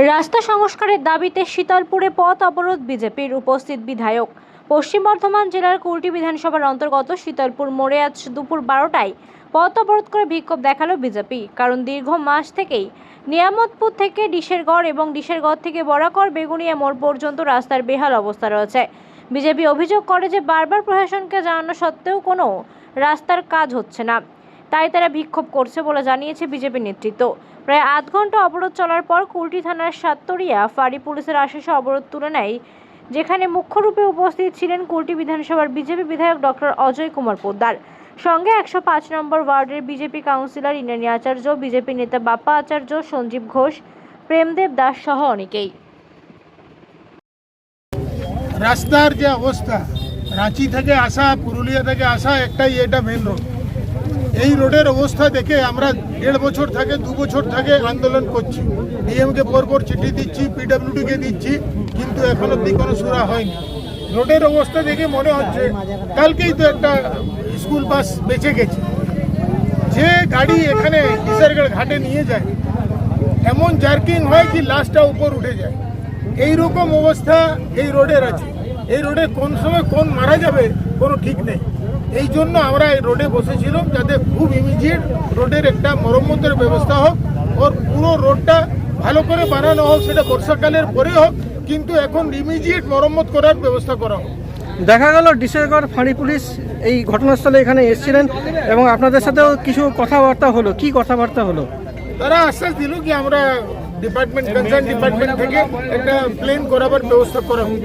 রাস্তা সংস্কারের দাবিতে শীতলপুরে পথ অবরোধ বিজেপির উপস্থিত বিধায়ক। পশ্চিম বর্ধমান জেলার কুলটি বিধানসভার অন্তর্গত শীতলপুর মোড়ে আজ দুপুর বারোটায় পথ অবরোধ করে বিক্ষোভ দেখাল বিজেপি। কারণ দীর্ঘ মাস থেকেই নিয়ামতপুর থেকে ডিশেরগড় এবং ডিশেরগড় থেকে বরাকর বেগুনিয়া মোড় পর্যন্ত রাস্তার বেহাল অবস্থা রয়েছে। বিজেপি অভিযোগ করে যে বারবার প্রশাসনকে জানানো সত্ত্বেও কোনো রাস্তার কাজ হচ্ছে না। তাই তারা বিক্ষোভ করছে বলে জানিয়েছে বিজেপি নেতৃত্ব। প্রায় আধ ঘণ্টা অবরোধ চলার পর কুলটি থানার সাততরিয়া ফাঁড়ি পুলিশের আশিসে অবরোধ তুলে নেয়, যেখানে মুখ্যরূপে উপস্থিত ছিলেন কুলটি বিধানসভার বিজেপি বিধায়ক ডক্টর অজয় কুমার পোদ্দার। সঙ্গে একশো পাঁচ নম্বর ওয়ার্ডের BJP councillor Indrani Acharya, BJP নেতা বাপ্পা আচার্য, সঞ্জীব ঘোষ, প্রেমদেব দাস সহ অনেকেই। রাস্তার যে অবস্থা, রাঁচি থেকে আসা, পুরুলিয়া থেকে আসা একটাই এটা মেন রোড এই রোডের অবস্থা দেখে আমরা দেড় বছর থেকে, দু বছর থেকে আন্দোলন করছি। ডিএমকে পরপর চিঠি দিচ্ছি পিডব্লিউডিকে দিচ্ছি, কিন্তু এখন অব্দি কোনো সুরা হয়নি। রোডের অবস্থা দেখে মনে হচ্ছে কালকেই তো একটা স্কুল বাস বেঁচে গেছে। যে গাড়ি এখানে কিশোরগড় ঘাটে নিয়ে যায়, এমন জার্কিং হয় কি লাস্টটা উপর উঠে যায়। এই রকম অবস্থা এই রোডের আছে। এই রোডে কোন সময় কোন মারা যাবে কোনো ঠিক নেই। এই জন্য আমরা এই রোডে বসেছিলাম যাতে খুব ইমিডিয়েট রোডের একটা মরম্মতের ব্যবস্থা হোক ওর পুরো রোডটা ভালো করে বানানো হোক সেটা বর্ষাকালের পরে হোক কিন্তু এখন ইমিডিয়েট মরম্মত করার ব্যবস্থা করা হোক। দেখা গেল ডিসেগড় ফাঁড়ি পুলিশ এই ঘটনাস্থলে এখানে এসেছিলেন এবং আপনাদের সাথেও কিছু কথাবার্তা হলো। কি কথাবার্তা হলো? তারা আশ্বাস দিল কি আমরা ডিপার্টমেন্ট কনসার্ন ডিপার্টমেন্ট থেকে একটা প্লেন করাবার ব্যবস্থা করা হোক।